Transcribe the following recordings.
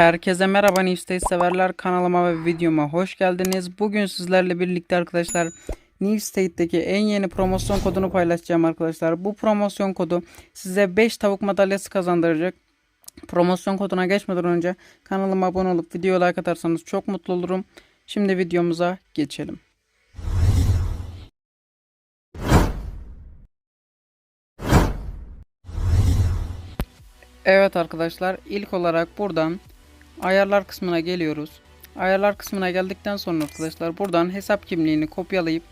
Herkese merhaba New State severler kanalıma ve videoma hoş geldiniz. Bugün sizlerle birlikte arkadaşlar New en yeni promosyon kodunu paylaşacağım arkadaşlar. Bu promosyon kodu size 5 tavuk madalyası kazandıracak. Promosyon koduna geçmeden önce kanalıma abone olup videoya like atarsanız çok mutlu olurum. Şimdi videomuza geçelim. Evet arkadaşlar ilk olarak buradan ayarlar kısmına geliyoruz. Ayarlar kısmına geldikten sonra arkadaşlar buradan hesap kimliğini kopyalayıp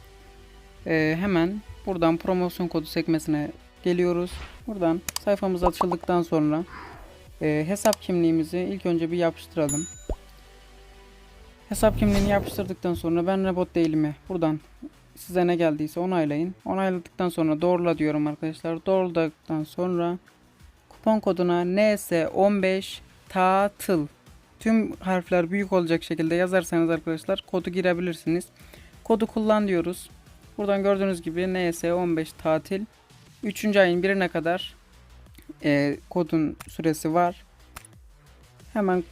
e, hemen buradan promosyon kodu sekmesine geliyoruz. Buradan sayfamız açıldıktan sonra e, hesap kimliğimizi ilk önce bir yapıştıralım. Hesap kimliğini yapıştırdıktan sonra ben robot değilimi buradan size ne geldiyse onaylayın. Onayladıktan sonra doğrula diyorum arkadaşlar. Doğruladıktan sonra kupon koduna NS15 TATıl tüm harfler büyük olacak şekilde yazarsanız arkadaşlar kodu girebilirsiniz. Kodu kullan diyoruz. Buradan gördüğünüz gibi NS15 tatil 3. ayın birine kadar e, kodun süresi var. Hemen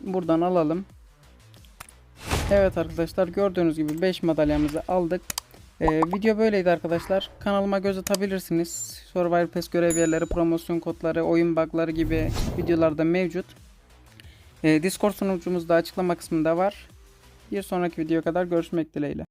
buradan alalım. Evet arkadaşlar gördüğünüz gibi 5 madalyamızı aldık. Ee, video böyleydi arkadaşlar. Kanalıma göz atabilirsiniz. Survivor Pass görev yerleri, promosyon kodları, oyun bugları gibi videolarda mevcut. Ee, Discord sunucumuz da açıklama kısmında var. Bir sonraki video kadar görüşmek dileğiyle.